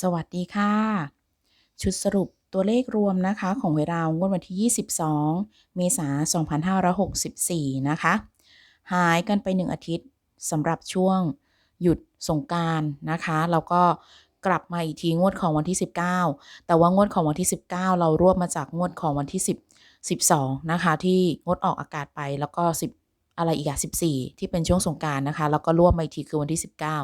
สวัสดีค่ะ ชุดสรุปตัวเลขรวมนะคะ ของเวลางวดวันที่ 22 เมษายน 2564 นะคะ หายกันไป 1 อาทิตย์สำหรับช่วงหยุดสงการนะคะ แล้วก็กลับมาอีกทีงวดของวันที่ 19 แต่ว่างวดของวันที่ 19 เรารวบมาจากงวดของวันที่ 10 12 นะคะ ที่งดออกอากาศไปแล้วก็ 10 อะไรอีกอะ14 ที่เป็นช่วงสงการนะคะ แล้วก็รวบมาอีกทีคือวันที่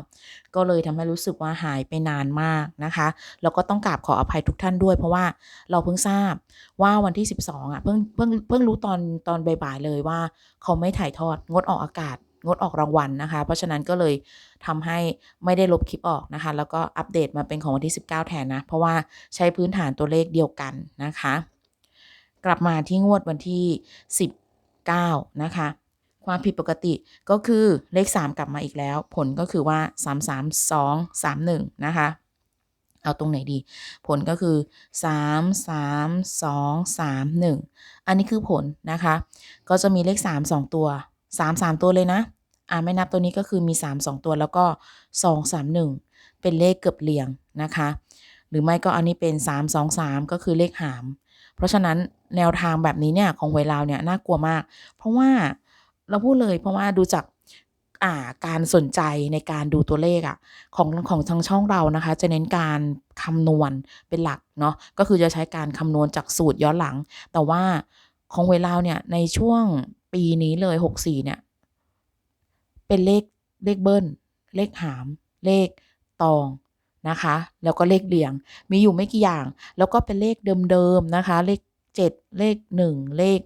19 ก็เลยทำให้รู้สึกว่าหายไปนานมากนะคะ แล้วก็ต้องกราบขออภัยทุกท่านด้วย เพราะว่าเราเพิ่งทราบว่าวันที่ 12อะเพิ่งเพิ่งเพิ่งรู้ตอนตอนบ่ายๆเลยว่า เขาไม่ถ่ายทอดงดออกอากาศ งดออกรางวัลนะคะ เพราะฉะนั้นก็เลยทำให้ไม่ได้ลบคลิปออกนะคะ แล้วก็อัปเดตมาเป็นของวันที่ 19 แทนนะ เพราะว่าใช้พื้นฐานตัวเลขเดียวกันนะคะ กลับมาที่งวดวันที่ 19 นะคะ ความผิดปกติก็คือเลข 3 กลับมาอีกแล้ว ผลก็คือว่า 3 3 2 3 1 นะคะ เอาตรงไหนดี ผลก็คือ 3 3 2 3 1 อันนี้คือผลนะคะ ก็จะมีเลข 3 2 ตัว 3 3 ตัวเลยนะ อ่าไม่นับตัวนี้ก็คือมี 3 2 ตัวแล้วก็ 2 3 1 เป็นเลขเกือบเรียงนะคะ หรือไม่ก็อันนี้เป็น 3 2 3 ก็คือเลขหาม เพราะฉะนั้นแนวทางแบบนี้เนี่ยของหวยลาวเนี่ยน่ากลัวมาก เพราะว่า เราพูดเลยเพราะว่าดูจากอ่าการสนใจในการดูตัวเลขอะของของทางช่องเรานะคะ จะเน้นการคำนวณเป็นหลักเนาะก็คือจะใช้การคำนวณจากสูตรย้อนหลัง แต่ว่าของเวลาเนี่ยในช่วงปีนี้เลย 64 เนี่ย เป็นเลขเลขเบิ้ล เลขหาม เลขตองนะคะ แล้วก็เลขเรียง มีอยู่ไม่กี่อย่าง แล้วก็เป็นเลขเดิมๆนะคะ เลข 7 เลข 1 เลข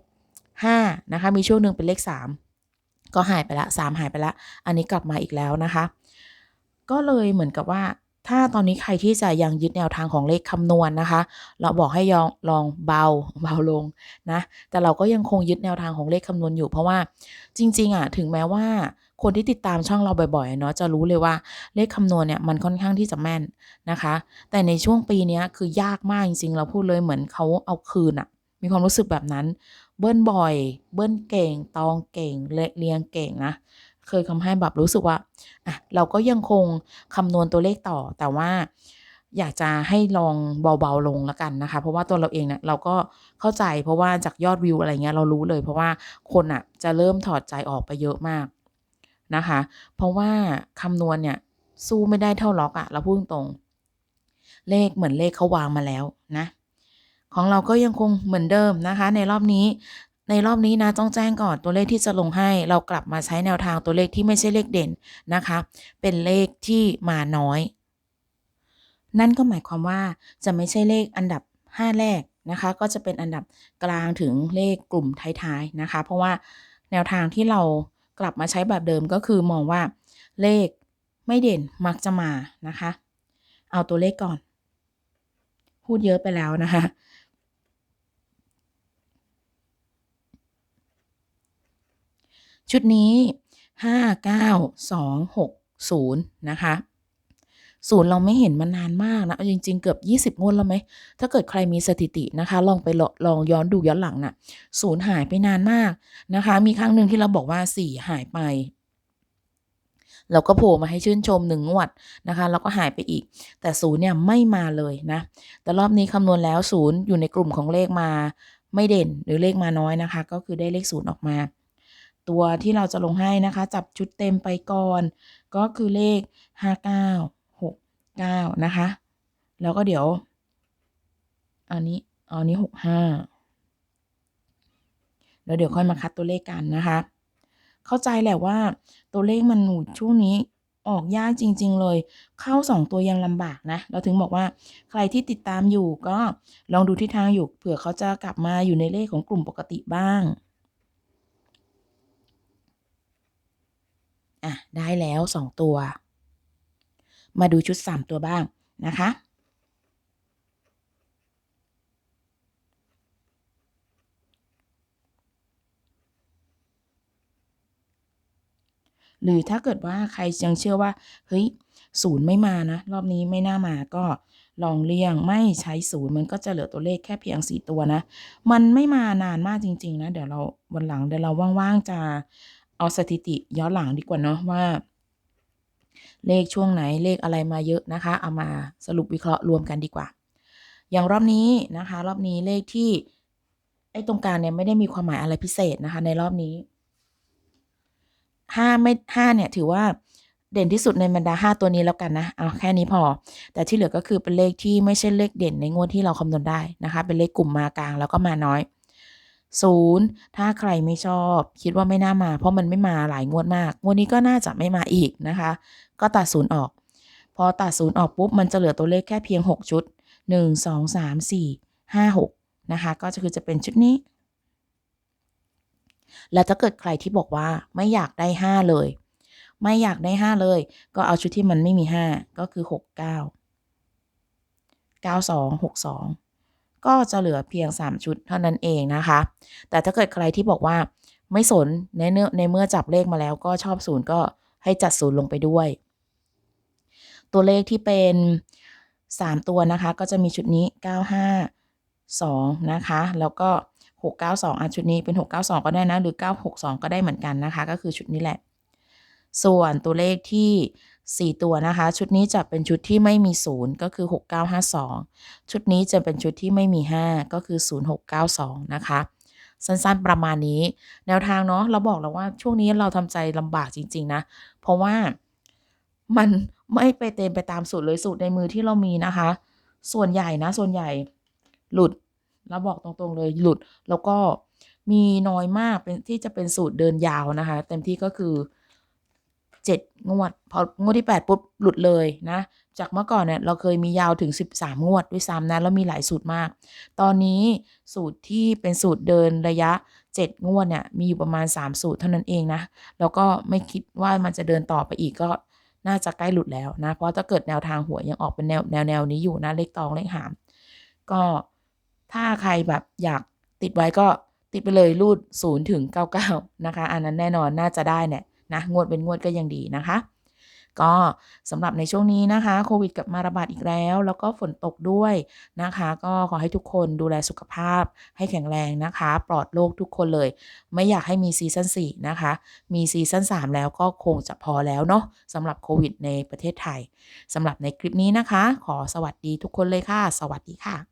5 นะคะ มีช่วงหนึ่งเป็นเลข 3 ก็หายไปละ3หายไปละ อันนี้กลับมาอีกแล้วนะคะ ก็เลยเหมือนกับว่า ถ้าตอนนี้ใครที่จะยังยึดแนวทางของเลขคำนวณนนะคะ เราบอกให้ยองลองเบาเบาลงนะ แต่เราก็ยังคงยึดแนวทางของเลขคำนวณอยู่ เพราะว่าจริงๆอะถึงแม้ว่าคนที่ติดตามช่องเราบ่อยๆเนาะจะรู้เลยว่าเลขคำนวณเนี่ยมันค่อนข้างที่จะแม่นนะคะ แต่ในช่วงปีนี้คือยากมากจริงๆ เราพูดเลยเหมือนเขาเอาคืนอะมีความรู้สึกแบบนั้น เบิ้ลบ่อย เบิ้ลเก่ง ตองเก่งเรียงเก่งนะเคยทำให้แบบรู้สึกว่าอะเราก็ยังคงคำนวณตัวเลขต่อแต่ว่าอยากจะให้ลองเบาๆลงแล้วกันนะคะ เพราะว่าตัวเราเองเนี่ยเราก็เข้าใจเพราะว่าจากยอดวิวอะไรเงี้ยเรารู้เลย เพราะว่าคนอะจะเริ่มถอดใจออกไปเยอะมากนะคะ เพราะว่าคำนวณเนี่ยสู้ไม่ได้เท่าล็อกอะเราพูดตรง เลขเหมือนเลขเขาวางมาแล้วนะ ของเราก็ยังคงเหมือนเดิมนะคะ ในรอบนี้ ในรอบนี้นะต้องแจ้งก่อนตัวเลขที่จะลงให้ เรากลับมาใช้แนวทางตัวเลขที่ไม่ใช่เลขเด่นนะคะ เป็นเลขที่มาน้อย นั่นก็หมายความว่าจะไม่ใช่เลขอันดับ 5 แรกนะคะ ก็จะเป็นอันดับกลางถึงเลขกลุ่มท้ายๆนะคะ เพราะว่าแนวทางที่เรากลับมาใช้แบบเดิมก็คือมองว่าเลขไม่เด่นมักจะมานะคะ เอาตัวเลขก่อน พูดเยอะไปแล้วนะคะ ชุดนี้ห้าเก้าสองหกศูนย์นะคะศูนย์เราไม่เห็นมานานมากนะจริง ๆ เกือบยี่สิบงวดแล้วไหม ถ้าเกิดใครมีสถิตินะคะ ลองไปลองย้อนดูย้อนหลังนะ่ะศูนย์หายไปนานมากนะคะ มีครั้งหนึ่งที่เราบอกว่าสี่หายไปเราก็โผล่มาให้ชื่นชมหนึ่งงวดนะคะ แล้วก็หายไปอีก แต่ศูนย์เนี่ยไม่มาเลยนะ แต่รอบนี้คำนวณแล้วศูนย์อยู่ในกลุ่มของเลขมาไม่เด่นหรือเลขมาน้อยนะคะ ก็คือได้เลขศูนย์ออกมา ตัวที่เราจะลงให้นะคะ จับชุดเต็มไปก่อน ก็คือเลขห้าเก้าหกเก้านะคะ แล้วก็เดี๋ยว อันนี้อันนี้หกห้าแล้วเดี๋ยวค่อยมาคัดตัวเลขกันนะคะ เข้าใจแหละว่าตัวเลขมันช่วงนี้ออกยากจริง ๆ เลย เข้าสองตัวยังลำบากนะ เราถึงบอกว่าใครที่ติดตามอยู่ก็ลองดูทิศทางอยู่ เผื่อเขาจะกลับมาอยู่ในเลขของกลุ่มปกติบ้าง อะได้แล้วสองตัว มาดูชุดสามตัวบ้างนะคะ หรือถ้าเกิดว่าใครยังเชื่อว่า เฮ้ยศูนย์ไม่มานะ รอบนี้ไม่น่ามาก็ลองเลี่ยงไม่ใช้ศูนย์มันก็จะเหลือตัวเลขแค่เพียงสี่ตัวนะ มันไม่มานานมากจริง ๆ นะ เดี๋ยวเราวันหลังเดี๋ยวเราว่าง ๆ จะ เอาสถิติย้อนหลังดีกว่าเนาะว่า เลขช่วงไหนเลขอะไรมาเยอะนะคะ เอามาสรุปวิเคราะห์รวมกันดีกว่า อย่างรอบนี้นะคะ รอบนี้เลขที่ไอ้ตรงกลางเนี่ยไม่ได้มีความหมายอะไรพิเศษนะคะ ในรอบนี้ห้าไม่ห้าเนี่ยถือว่าเด่นที่สุดในบรรดาห้าตัวนี้แล้วกันนะ เอาแค่นี้พอ แต่ที่เหลือก็คือเป็นเลขที่ไม่ใช่เลขเด่นในงวดที่เราคำนวณได้นะคะ เป็นเลขกลุ่มมากลางแล้วก็มาน้อย ศูนย์ถ้าใครไม่ชอบ คิดว่าไม่น่ามา เพราะมันไม่มาหลายงวดมาก งวดนี้ก็น่าจะไม่มาอีกนะคะ ก็ตัดศูนย์ออก พอตัดศูนย์ออกปุ๊บ มันจะเหลือตัวเลขแค่เพียง 6 ชุด 1 2 3 4 5 6 นะคะ ก็จะคือจะเป็นชุดนี้ แล้วถ้าเกิดใครที่บอกว่าไม่อยากได้ 5 เลย ไม่อยากได้ 5 เลย ก็เอาชุดที่มันไม่มี 5 ก็คือ 6 9 9 2 6 2 ก็จะเหลือเพียง 3 ชุดเท่านั้นเองนะคะ แต่ถ้าเกิดใครที่บอกว่าไม่สนในเนื้อในเมื่อจับเลขมาแล้วก็ชอบศูนย์ก็ให้จัดศูนย์ลงไปด้วย ตัวเลขที่เป็น 3 ตัวนะคะ ก็จะมีชุดนี้ 952 นะคะ แล้วก็ 692อะชุดนี้เป็น 692 ก็ได้นะ หรือ 962 ก็ได้เหมือนกันนะคะ ก็คือชุดนี้แหละ ส่วนตัวเลขที่ 4 ตัวนะคะ ชุดนี้จะเป็นชุดที่ไม่มี 0 ก็คือ 6952 ชุดนี้จะเป็นชุดที่ไม่มี 5 ก็คือ 0692 นะคะ สั้นๆประมาณนี้ แนวทางเนาะเราบอกแล้วว่าช่วงนี้เราทำใจลำบากจริง ๆ นะ เพราะว่ามันไม่ไปเต็มไปตามสูตรเลยสูตรในมือที่เรามีนะคะ ส่วนใหญ่นะ ส่วนใหญ่หลุดเราบอกตรงๆเลยหลุดแล้วก็มีน้อยมากเป็นที่จะเป็นสูตรเดินยาวนะคะ เต็มที่ก็คือ เจ็ดงวด พองวดที่ 8 ปุ๊บ หลุดเลยนะ จากเมื่อก่อนเนี่ยเราเคยมียาวถึง 13 งวดด้วยซ้ำนะ แล้วมีหลายสูตรมาก ตอนนี้สูตรที่เป็นสูตรเดินระยะ 7 งวดเนี่ยมีอยู่ประมาณ 3 สูตรเท่านั้นเองนะ แล้วก็ไม่คิดว่ามันจะเดินต่อไปอีกก็น่าจะใกล้หลุดแล้วนะ เพราะถ้าเกิดแนวทางหัวยยังออกเป็นแนวแนวแนวนี้อยู่นะ เลขตองเลขหาม ก็ถ้าใครแบบอยากติดไว้ก็ติดไปเลยรูด0ถึง99นะคะ อันนั้นแน่นอนน่าจะได้เนี่ย นะงวดเป็นงวดก็ยังดีนะคะ ก็สำหรับในช่วงนี้นะคะโควิดกลับมาระบาดอีกแล้ว แล้วก็ฝนตกด้วยนะคะ ก็ขอให้ทุกคนดูแลสุขภาพให้แข็งแรงนะคะ ปลอดโรคทุกคนเลย ไม่อยากให้มีซีซั่น4นะคะ มีซีซั่น3แล้วก็คงจะพอแล้วเนาะสำหรับโควิดในประเทศไทยสำหรับในคลิปนี้นะคะ ขอสวัสดีทุกคนเลยค่ะ สวัสดีค่ะ